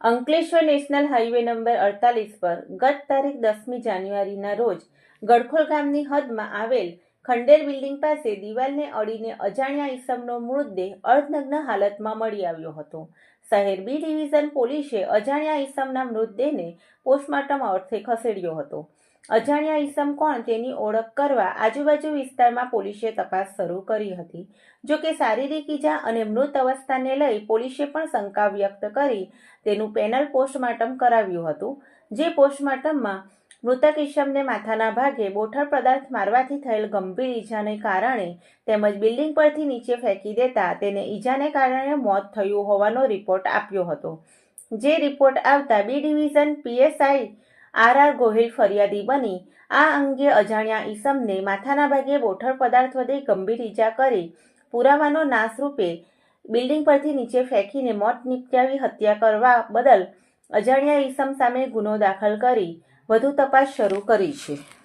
Ankleshwar national highway number અડતાલીસ પર ગત તારીખ દસમી જાન્યુઆરીના રોજ ગડખોલ ગામની હદમાં આવેલ ખંડેર બિલ્ડિંગ પાસે દિવાલને અડીને અજાણ્યા ઈસમનો મૃતદેહ અર્ધનગ્ન હાલતમાં મળી આવ્યો હતો. શહેર બી ડિવિઝન પોલીસે અજાણ્યા ઈસમના મૃતદેહને પોસ્ટમોર્ટમ અર્થે ખસેડ્યો હતો. અજાણ્યા ઈસમ કોણ તેની ઓળખ કરવા આજુબાજુ વિસ્તારમાં પોલીસે તપાસ શરૂ કરી હતી. જો કે શારીરિક ઈજા અને મૃત અવસ્થાને લઈ પોલીસે પણ શંકા વ્યક્ત કરી તેનું પેનલ પોસ્ટમોર્ટમ કરાવ્યું હતું, જે પોસ્ટમોર્ટમમાં મૃતક ઈસમને માથાના ભાગે બોઠળ પદાર્થ મારવાથી થયેલ ગંભીર ઈજાને કારણે તેમજ બિલ્ડિંગ પરથી નીચે ફેંકી દેતા તેને ઈજાને કારણે મોત થયું હોવાનો રિપોર્ટ આપ્યો હતો. જે રિપોર્ટ આવતા B division PSI R R Gohil ફરિયાદી બની. આ અંગે અજાણ્યા ઈસમને માથાના ભાગે બોઠળ પદાર્થ વડે ગંભીર ઈજા કરી પુરાવાનો નાશ રૂપે બિલ્ડિંગ પરથી નીચે ફેંકીને મોત નિપજાવી હત્યા કરવા બદલ અજાણ્યા ઈસમ સામે ગુનો દાખલ કરી વધુ તપાસ શરૂ કરી છે.